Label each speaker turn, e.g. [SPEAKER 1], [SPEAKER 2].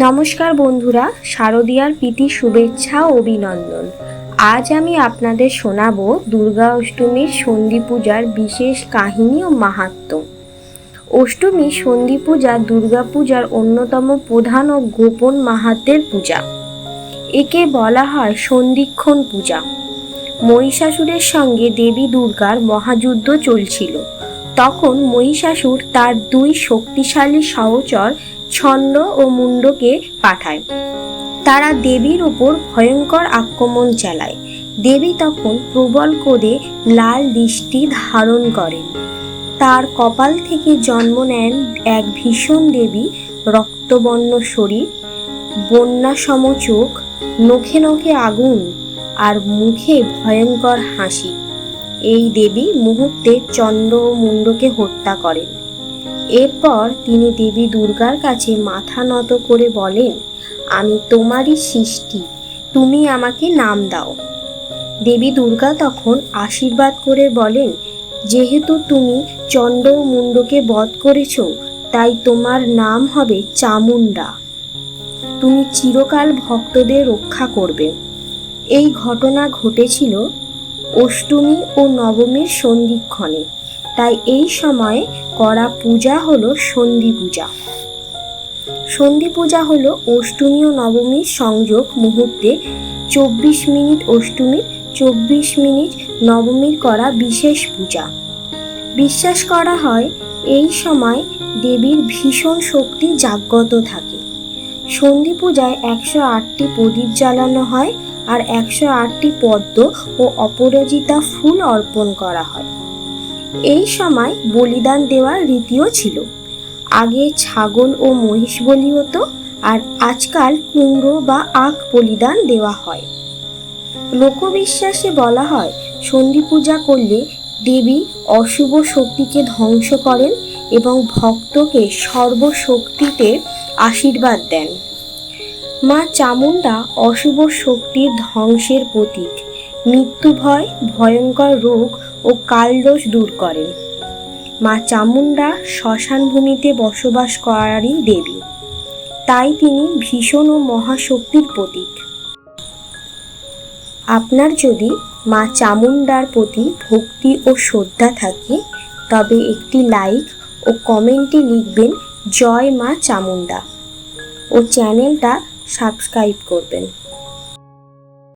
[SPEAKER 1] নমস্কার বন্ধুরা, শারদীয়ার প্রীতি, শুভেচ্ছা অভিনন্দন। আজ আমি আপনাদের শোনাবো দুর্গা অষ্টমীর সন্ধি পূজার বিশেষ কাহিনী ও মাহাত্ম্য। অষ্টমী সন্ধি পূজা দুর্গা পূজার অন্যতম প্রধান ও গোপন মাহাত্মের পূজা। একে বলা হয় সন্ধিক্ষণ পূজা। মহিষাসুরের সঙ্গে দেবী দুর্গার মহাযুদ্ধ চলছিল। তখন মহিষাসুর তার দুই শক্তিশালী সহচর ছন্দ ও মুন্ডকে পাঠায়। তারা দেবীর উপর ভয়ঙ্কর আক্রমণ চালায়। দেবী তখন প্রবল কোদে লাল দৃষ্টি ধারণ করেন। তার কপাল থেকে জন্ম নেন এক ভীষণ দেবী, রক্তবর্ণ শরীর, বন্যাসম চোখ, নখে নখে আগুন আর মুখে ভয়ঙ্কর হাসি। এই দেবী মুহূর্তে চন্দ্র ও মুন্ডকে হত্যা করেন। এরপর তিনি দেবী দুর্গার কাছে মাথা নত করে বলেন, আমি তোমারই সৃষ্টি, তুমি আমাকে নাম দাও। দেবী দুর্গা তখন আশীর্বাদ করে বলেন, যেহেতু তুমি মুন্ডকে বধ করেছ, তাই তোমার নাম হবে চামুন্ডা তুমি চিরকাল ভক্তদের রক্ষা করবে। এই ঘটনা ঘটেছিল অষ্টমী ও নবমীর সন্ধিক্ষণে। তাই এই সময়ে করা পূজা হলো সন্ধি পূজা। সন্ধি পূজা হলো অষ্টমী ও নবমীর সংযোগ মুহূর্তে চব্বিশ মিনিট অষ্টমীর চব্বিশ মিনিট নবমীর করা বিশেষ পূজা। বিশ্বাস করা হয় এই সময় দেবীর ভীষণ শক্তি জাগ্রত থাকে। সন্ধি পূজায় একশো আটটি প্রদীপ জ্বালানো হয় আর একশো আটটি পদ্ম ও অপরাজিতা ফুল অর্পণ করা হয়। এই সময় বলিদান দেওয়ার রীতিও ছিল। আগে ছাগল ও মহিষ বলি হতো, আর আজকাল কুমড়ো বা আখ বলিদান দেওয়া হয়। লোকবিশ্বাসে বলা হয়, সন্ধি পূজা করলে দেবী অশুভ শক্তিকে ধ্বংস করেন এবং ভক্তকে সর্বশক্তিতে আশীর্বাদ দেন। মা চামুন্ডা অশুভ শক্তির ধ্বংসের প্রতীক। মৃত্যু ভয়, ভয়ঙ্কর রোগ ও কালদোষ দূর করেন মা চামুন্ডা শ্মশান ভূমিতে বসবাস করারই দেবী। তাই তিনি ভীষণ ও মহাশক্তির প্রতীক। আপনার যদি মা চামুন্ডার প্রতি ভক্তি ও শ্রদ্ধা থাকে, তবে একটি লাইক ও কমেন্টে লিখবেন, জয় মা চামুন্ডা ও চ্যানেলটা সাবস্ক্রাইব করবেন।